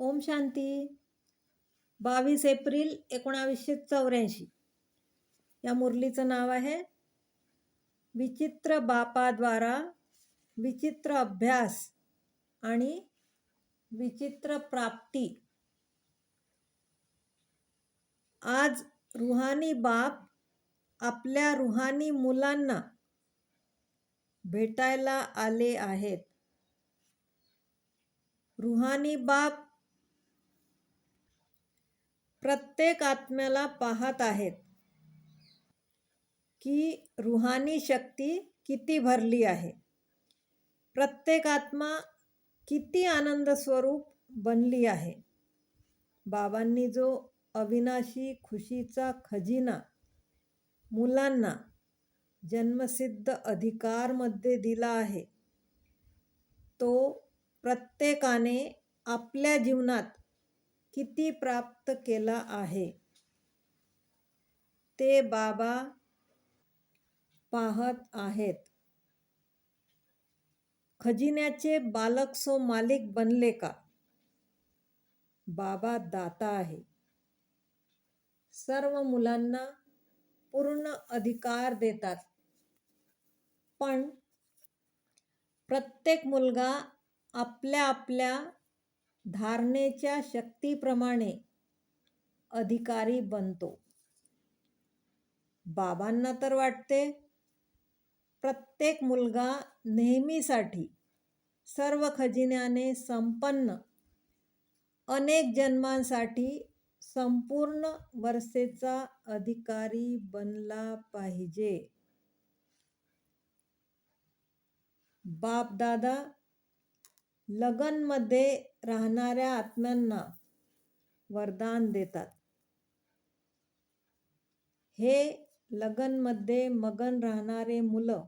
ओम शांती. बावीस एप्रिल एकोणावीसशे चौऱ्याऐंशी. या मुरलीचं नाव आहे विचित्र बापाद्वारा विचित्र अभ्यास आणि विचित्र प्राप्ती. आज रुहानी बाप आपल्या रुहानी मुलांना भेटायला आले आहेत. रुहानी बाप प्रत्येक आत्म्याला पाहत आहेत. की रुहानी शक्ती किती भरली आहे. प्रत्येक आत्मा किती आनंद स्वरूप बनली आहे. बाबांनी जो अविनाशी खुशीचा खजिना मुलांना जन्मसिद्ध अधिकारमध्ये दिला आहे. तो प्रत्येकाने आपल्या जीवनात किती प्राप्त केला आहे? ते बाबा पाहत आहेत. खजिन्याचे बालक सो मालिक बनले का? बाबा दाता आहे. सर्व मुलांना पूर्ण अधिकार देतात. पण प्रत्येक मुलगा आपल्या आपल्या धारणेच्या शक्तीप्रमाणे अधिकारी बनतो. बाबांना तर वाटते प्रत्येक मुलगा नेहमीसाठी सर्व खजिन्याने संपन्न अनेक जन्मांसाठी संपूर्ण वर्षेचा अधिकारी बनला पाहिजे. बापदादा लगनमध्ये राहणाऱ्या आत्म्यांना वरदान देतात. हे लगनमध्ये मगन राहणारे मुलं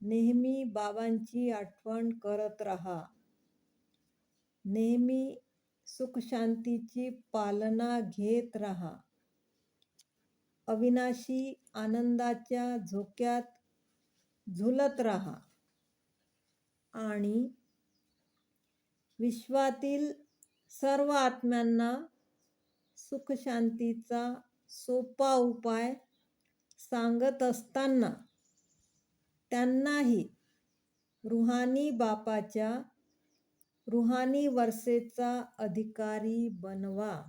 नेहमी बाबांची आठवण करत राहा. नेहमी सुखशांतीची पालना घेत राहा. अविनाशी आनंदाच्या झोक्यात झुलत राहा. आणि विश्वातील सर्व आत्म्यांना सुखशांतीचा सोपा उपाय सांगत असताना त्यांनाही रुहानी बापाच्या रुहानी वर्षेचा अधिकारी बनवा.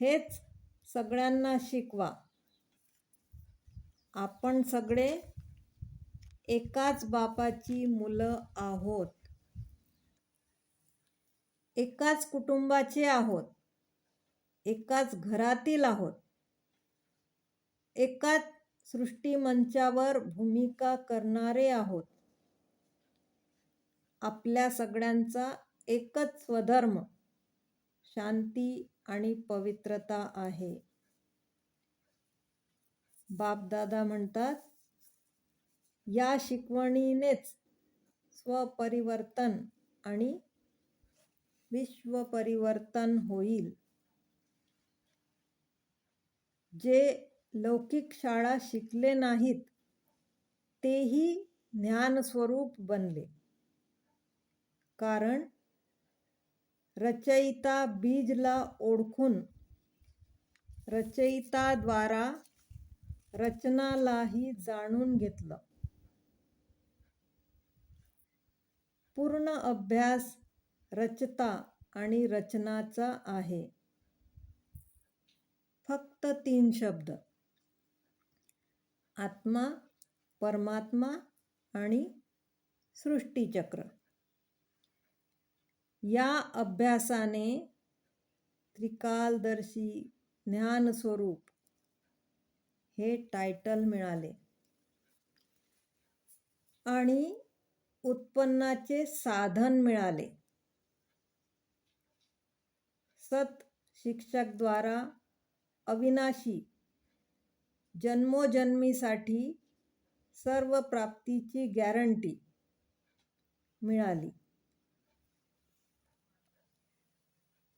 हेच सगळ्यांना शिकवा. आपण सगळे एकाच बापाची मुलं आहोत. एकाच कुटुंबाचे आहोत. एकाच घरातील आहोत. एकाच सृष्टीमंचावर भूमिका करणारे आहोत. आपल्या सगळ्यांचा एकच स्वधर्म शांती आणि पवित्रता आहे. बापदादा म्हणतात या शिकवणीनेच स्वपरिवर्तन आणि विश्वपरिवर्तन होईल. जे लौकिक शाळा शिकले नाहीत तेही ज्ञानस्वरूप बनले. कारण रचयिता बीजला ओळखून रचयिताद्वारा रचनालाही जाणून घेतलं. पूर्ण अभ्यास रचता आणि रचनाचा आहे. फक्त तीन शब्द. आत्मा परमात्मा आणि सृष्टीचक्र. या अभ्यासाने त्रिकालदर्शी ज्ञानस्वरूप हे टायटल मिळाले. आणि उत्पन्नाचे साधन मिळाले. सत शिक्षकद्वारा अविनाशी जन्मोजन्मीसाठी सर्व प्राप्तीची गॅरंटी मिळाली.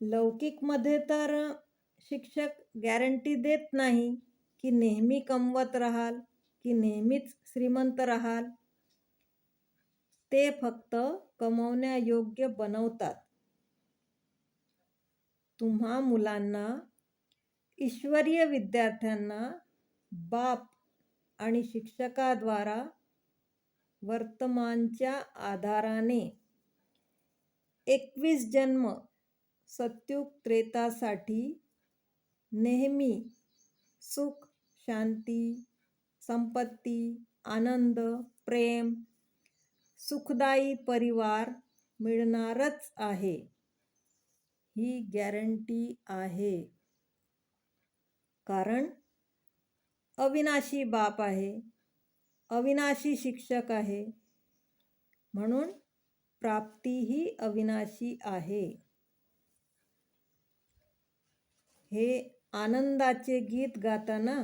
लौकिकमध्ये तर शिक्षक गॅरंटी देत नाही की नेहमी कमवत राहाल की नेहमीच श्रीमंत राहाल ते फक्त कमवण्यायोग्य बनवतात. तुम्हा मुलांना ईश्वरीय विद्यार्थ्यांना बाप आणि शिक्षकाद्वारा वर्तमानच्या आधाराने एकवीस जन्म सत्युग त्रेतासाठी नेहमी सुख शांती संपत्ती आनंद प्रेम सुखदायी परिवार मिळणारच आहे. ही गॅरंटी आहे. कारण अविनाशी बाप आहे अविनाशी शिक्षक आहे म्हणून प्राप्ती ही अविनाशी आहे. हे आनंदाचे गीत गाताना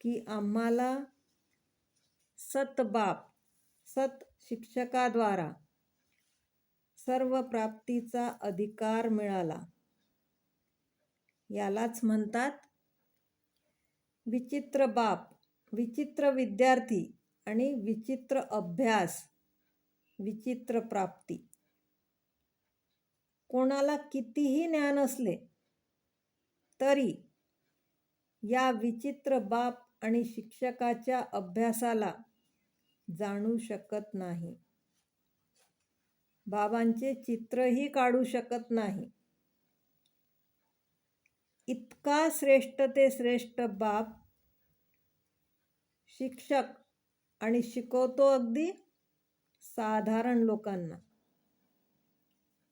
की आम्हाला सतबाप सत शिक्षकाद्वारा सर्व प्राप्तीचा अधिकार मिळाला. यालाच म्हणतात विचित्र बाप विचित्र विद्यार्थी आणि विचित्र अभ्यास विचित्र प्राप्ती. कोणाला कितीही ज्ञान असले तरी या विचित्र बाप आणि शिक्षकाच्या अभ्यासाला जाणू शकत नाही. बाबांचे चित्रही काढू शकत नाही. इतका श्रेष्ठ ते श्रेष्ठ बाप शिक्षक आणि शिकवतो अगदी साधारण लोकांना.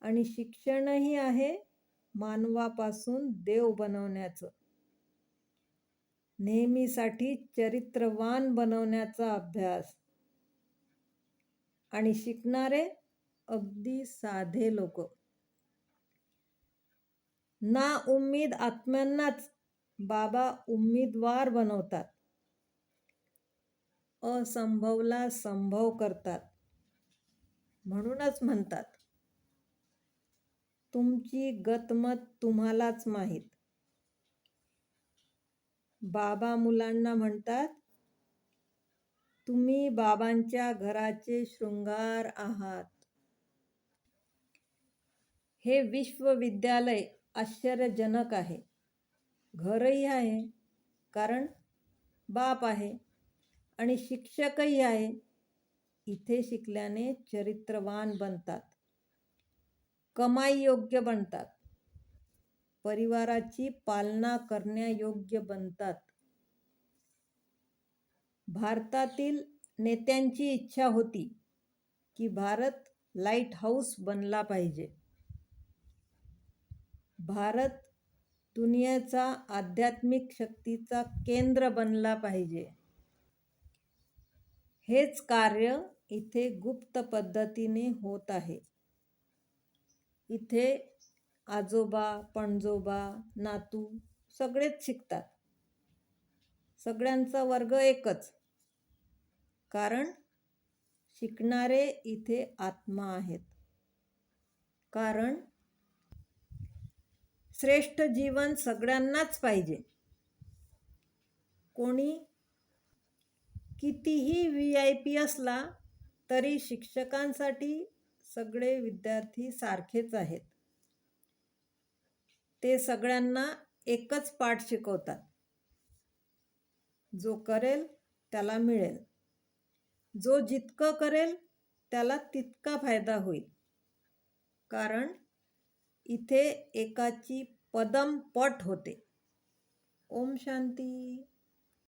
आणि शिक्षणही आहे मानवापासून देव बनवण्याचं. नेहमीसाठी चरित्रवान बनवण्याचा अभ्यास. आणि शिकणारे अगदी साधे लोक. ना उम्मीद आत्म्यांनाच बाबा उम्मीदवार बनवतात. असंभवला संभव करतात. म्हणूनच म्हणतात तुमची गतमत तुम्हालाच माहीत. बाबा मुलांना म्हणतात तुम्ही बाबांच्या घराचे शृंगार आहात. हे विश्वविद्यालय आश्चर्यजनक आहे. घरही आहे कारण बाप आहे आणि शिक्षकही आहे. इथे शिकल्याने चरित्रवान बनतात. कमाई योग्य बनतात. परिवाराची पालना करण्यायोग्य बनतात. भारतातील नेत्यांची इच्छा होती की भारत लाइट हाऊस बनला पाहिजे. भारत दुनियेचा आध्यात्मिक शक्तीचा केंद्र बनला पाहिजे. हेच कार्य इथे गुप्त पद्धतीने होत आहे. इथे आजोबा पणजोबा नातू सगळेच शिकतात. सगळ्यांचा वर्ग एकच. कारण शिकणारे इथे आत्मा आहेत. कारण श्रेष्ठ जीवन सगळ्यांनाच पाहिजे. कोणी कितीही व्ही आय पी असला तरी शिक्षकांसाठी सगळे विद्यार्थी सारखेच आहेत. ते सगळ्यांना एकच पाठ शिकवतात. जो करेल त्याला मिळेल. जो जितकं करेल त्याला तितका फायदा होईल. कारण इथे एकाची पदम पट होते. ओम शांती.